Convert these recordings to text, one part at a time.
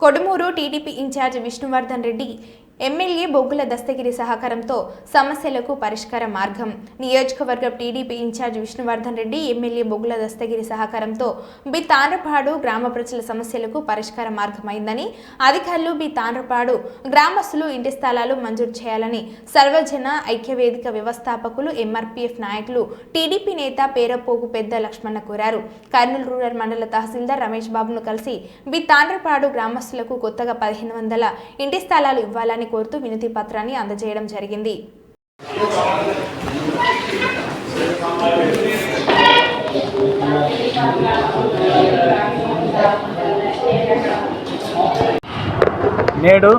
Kodumuru TDP in charge Vishnuvardhan Reddy MLA Boggula Dastagiri సహకారంతో సమస్యలకు పరిష్కార మార్గం. నియోజకవర్గం TDP in charge Vishnuvardhan Reddy MLA Boggula Dastagiri సహకారంతో బి. తాండ్రపాడు గ్రామ ప్రజల సమస్యలకు పరిష్కార మార్గమైందని అధికారులు బి. తాండ్రపాడు గ్రామస్తులు ఇంటి స్థలాలు మంజూరు చేయాలని సర్వజన ఐక్యవేదిక వ్యవస్థాపకులు ఎంఆర్పీఎఫ్ నాయకులు టీడీపీ నేత పేరపోగు పెద్ద లక్ష్మణ కోరారు. కర్నూలు రూరల్ మండల తహసీల్దార్ రమేష్ బాబును కలిసి బి. తాండ్రపాడు గ్రామస్తులకు కొత్తగా పదిహేను వందల ఇంటి స్థలాలు ఇవ్వాలని కోరుతూ వినతి పత్రాన్ని అందజేయడం జరిగింది. నేడు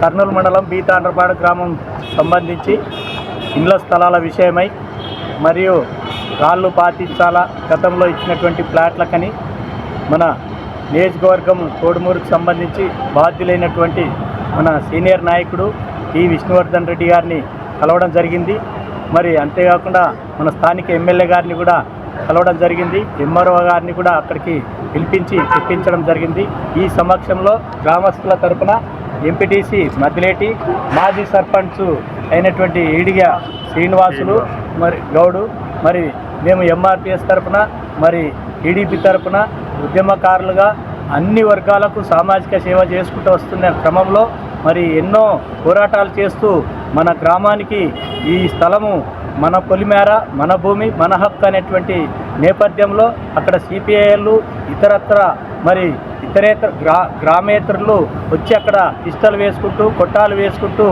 కర్నూలు మండలం బీతాండ్రపాడు గ్రామం సంబంధించి ఇండ్ల స్థలాల విషయమై మరియు రాళ్ళు పాతించాలా గతంలో ఇచ్చినటువంటి ప్లాట్లకని మన నియోజకవర్గం తోడుమూరుకు సంబంధించి బాధ్యులైనటువంటి మన సీనియర్ నాయకుడు ఈ విష్ణువర్ధన్ రెడ్డి గారిని కలవడం జరిగింది. మరి అంతేకాకుండా మన స్థానిక ఎమ్మెల్యే గారిని కూడా కలవడం జరిగింది. ఎంఆర్ఓ గారిని కూడా అక్కడికి పిలిపించి చెప్పించడం జరిగింది. ఈ సమక్షంలో గ్రామస్తుల తరపున ఎంపీటీసీ మద్దిలేటి మాజీ సర్పంచ్ అయినటువంటి ఈడిగా శ్రీనివాసులు మరి గౌడు మరి మేము ఎంఆర్పిఎస్ తరఫున మరి టీడీపీ తరఫున ఉద్యమకారులుగా అన్ని వర్గాలకు సామాజిక సేవ చేసుకుంటూ వస్తున్న క్రమంలో మరి ఎన్నో పోరాటాలు చేస్తూ మన గ్రామానికి ఈ స్థలము మన పొలిమేర మన భూమి మన హక్కు అనేటువంటి నేపథ్యంలో అక్కడ సిపిఐలు ఇతరత్ర మరి ఇతరేతర గ్రా గ్రామేతరులు వచ్చి అక్కడ ఇష్టలు వేసుకుంటూ కొట్టాలు వేసుకుంటూ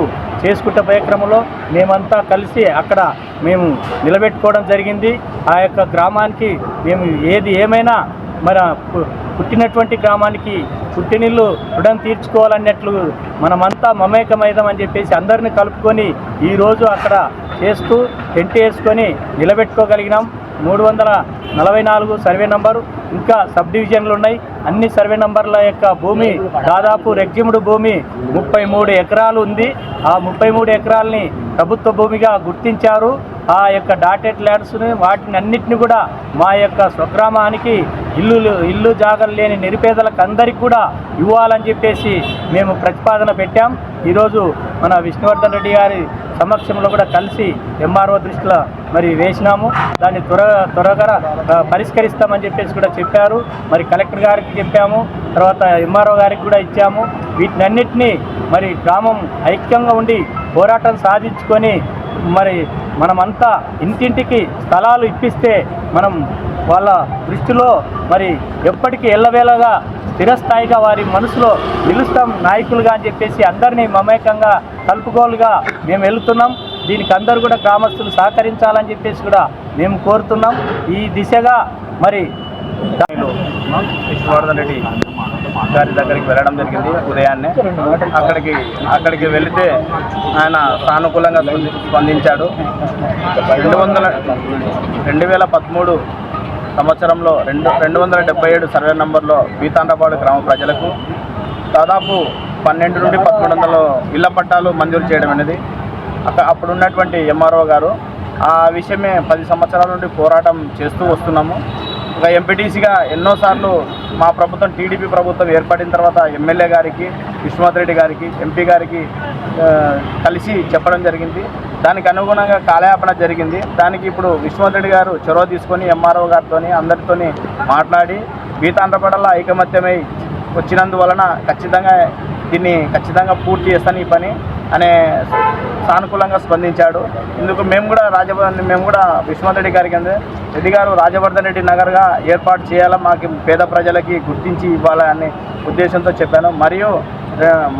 చేసుకుంటే పోయే క్రమంలో మేమంతా కలిసి అక్కడ మేము నిలబెట్టుకోవడం జరిగింది. ఆ యొక్క గ్రామానికి మేము ఏది ఏమైనా మన పుట్టినటువంటి గ్రామానికి పుట్టినిల్లు రుణం తీర్చుకోవాలన్నట్లు మనమంతా మమేకమైదామని చెప్పేసి అందరిని కలుపుకొని ఈరోజు అక్కడ చేస్తూ టెంట్ వేసుకొని నిలబెట్టుకోగలిగినాం. మూడు వందల నలభై నాలుగు సర్వే నంబరు ఇంకా సబ్ డివిజన్లు ఉన్నాయి. అన్ని సర్వే నంబర్ల యొక్క భూమి దాదాపు రెగ్జిముడు భూమి ముప్పై మూడు ఎకరాలు ఉంది. ఆ ముప్పై మూడు ఎకరాలని ప్రభుత్వ భూమిగా గుర్తించారు. ఆ యొక్క డాటెడ్ ల్యాండ్స్ని వాటిని అన్నిటిని కూడా మా యొక్క స్వగ్రామానికి ఇల్లు ఇల్లు జాగలు లేని నిరుపేదలకు అందరికీ కూడా ఇవ్వాలని చెప్పేసి మేము ప్రతిపాదన పెట్టాం. ఈరోజు మన విష్ణువర్ధన్ రెడ్డి గారి సమక్షంలో కూడా కలిసి ఎంఆర్ఓ దృష్టిలో మరి వేసినాము. దాన్ని త్వర త్వరగా పరిష్కరిస్తామని చెప్పేసి కూడా చెప్పారు. మరి కలెక్టర్ గారికి చెప్పాము. తర్వాత ఎంఆర్ఓ గారికి కూడా ఇచ్చాము. వీటినన్నిటినీ మరి గ్రామం ఐక్యంగా ఉండి పోరాటం సాధించుకొని మరి మనమంతా ఇంటింటికి స్థలాలు ఇప్పిస్తే మనం వాళ్ళ దృష్టిలో మరి ఎప్పటికీ ఎల్లవేళగా స్థిరస్థాయిగా వారి మనసులో నిలుస్తాం నాయకులుగా అని చెప్పేసి అందరినీ మమేకంగా కలుపుకోలుగా మేము వెళుతున్నాం. దీనికి అందరూ కూడా గ్రామస్తులు సహకరించాలని చెప్పేసి కూడా మేము కోరుతున్నాం. ఈ దిశగా మరి విష్ణువర్ధన్ రెడ్డి గారి దగ్గరికి వెళ్ళడం జరిగింది ఉదయాన్నే. అక్కడికి అక్కడికి వెళితే ఆయన సానుకూలంగా స్పందించాడు. రెండు వందల రెండు వేల పదమూడు సంవత్సరంలో రెండు రెండు వందల డెబ్బై ఏడు సర్వే నంబర్లో బీతాండ్రపాడు గ్రామ ప్రజలకు దాదాపు పన్నెండు నుండి పదమూడు వందల ఇళ్ళ పట్టాలు మంజూరు చేయడం అనేది అక్కడ అప్పుడు ఉన్నటువంటి ఎంఆర్ఓ గారు. ఆ విషయమే పది సంవత్సరాల నుండి పోరాటం చేస్తూ వస్తున్నాము. ఒక ఎంపీటీసీగా ఎన్నోసార్లు మా ప్రభుత్వం టీడీపీ ప్రభుత్వం ఏర్పడిన తర్వాత ఎమ్మెల్యే గారికి విశ్వనాథ్ రెడ్డి గారికి ఎంపీ గారికి కలిసి చెప్పడం జరిగింది. దానికి అనుగుణంగా కాలయాపన జరిగింది. దానికి ఇప్పుడు విశ్వనాథ్ రెడ్డి గారు చొరవ తీసుకొని ఎంఆర్ఓ గారితో అందరితోని మాట్లాడి బీతాండ్రపడల ఐకమత్యమై వచ్చినందువలన ఖచ్చితంగా దీన్ని ఖచ్చితంగా పూర్తి చేస్తాను ఈ పని అనే సానుకూలంగా స్పందించాడు. ఇందుకు మేము కూడా రాజవర్ధన్ మేము కూడా విశ్వనాథ్ రెడ్డి గారికి రెడ్డి గారు రాజవర్ధన్ రెడ్డి నగర్గా ఏర్పాటు చేయాలా మాకు పేద ప్రజలకి గుర్తించి ఇవ్వాలనే ఉద్దేశంతో చెప్పాను. మరియు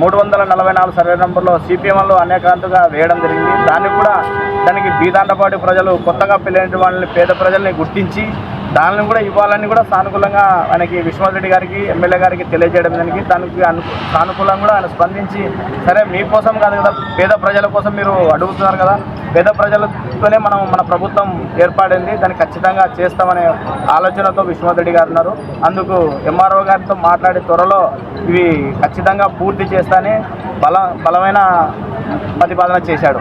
మూడు వందల నలభై నాలుగు సర్వే నెంబర్లో సిపిఎంలు అనేకాంతగా వేయడం జరిగింది. దాన్ని కూడా దానికి బీదాండపాటి ప్రజలు కొత్తగా పెళ్ళైన వాళ్ళని పేద ప్రజల్ని గుర్తించి దానిని కూడా ఇవ్వాలని కూడా సానుకూలంగా ఆయనకి విశ్వనాథ్ రెడ్డి గారికి ఎమ్మెల్యే గారికి తెలియజేయడం దానికి దానికి అను సానుకూలంగా కూడా ఆయన స్పందించి సరే మీకోసం కాదు కదా పేద ప్రజల కోసం మీరు అడుగుతున్నారు కదా పేద ప్రజలతోనే మనం మన ప్రభుత్వం ఏర్పడింది దాన్ని ఖచ్చితంగా చేస్తామనే ఆలోచనతో విశ్వనాథ్ రెడ్డి గారు ఉన్నారు. అందుకు ఎంఆర్ఓ గారితో మాట్లాడి త్వరలో ఇవి ఖచ్చితంగా పూర్తి చేస్తానే బల బలమైన ప్రతిపాదన చేశాడు.